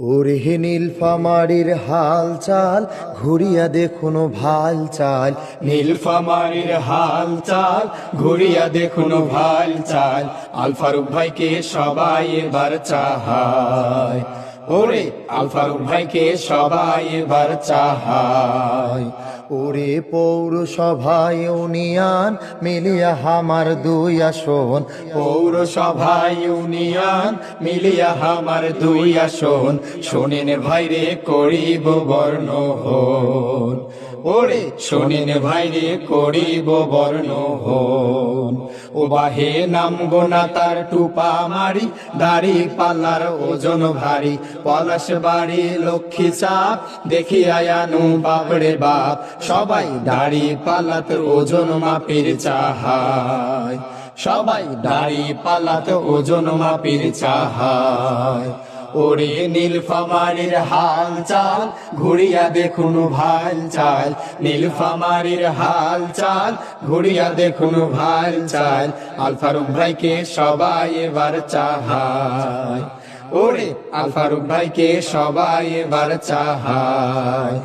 ওরে নীলফামারির হাল চাল, ঘুরিয়া দেখুন ভালো চাল। নীলফামারির হাল চাল, ঘুরিয়া দেখুন ভালো চাল। আলফারুক ভাইকে সবাই এবার চাহায়। ওরে আলফারু ভাইকে সবাই এবার চাহায়। ওরে পৌরসভায় ইউনিয়ন, মিলিয়া হামার দুই আসন। পৌরসভায় ইউনিয়ন, মিলিয়া হামার দুই আসন। শোনেন ভাইরে, করিব বর্ণ হন ওরে শোনেন ভাইরে করিব বর্ণ হন ও বাহে নাম গোনা তার টুপা মারি, দাড়ি পাল্লার ওজন ভারী। পলাশ বাড়ি লক্ষ্মী চাপ দেখি আয়ানু বাপরে বাপ। সবাই দাড়ি পাল্লাত ওজন মাপের চাহায়। সবাই দাড়ি পালাত ওজন মাপির চাহায়। ওরে নীলফামারির হাল চাল ঘুরিয়া দেখুন ভালো চাল। নীলফামারির হাল চাল ঘুরিয়া দেখুন ভালো চাল। আলফারুক ভাইকে সবাই এবার চাহায়। ওরে আলফারুক ভাইকে সবাই এবার চাহায়।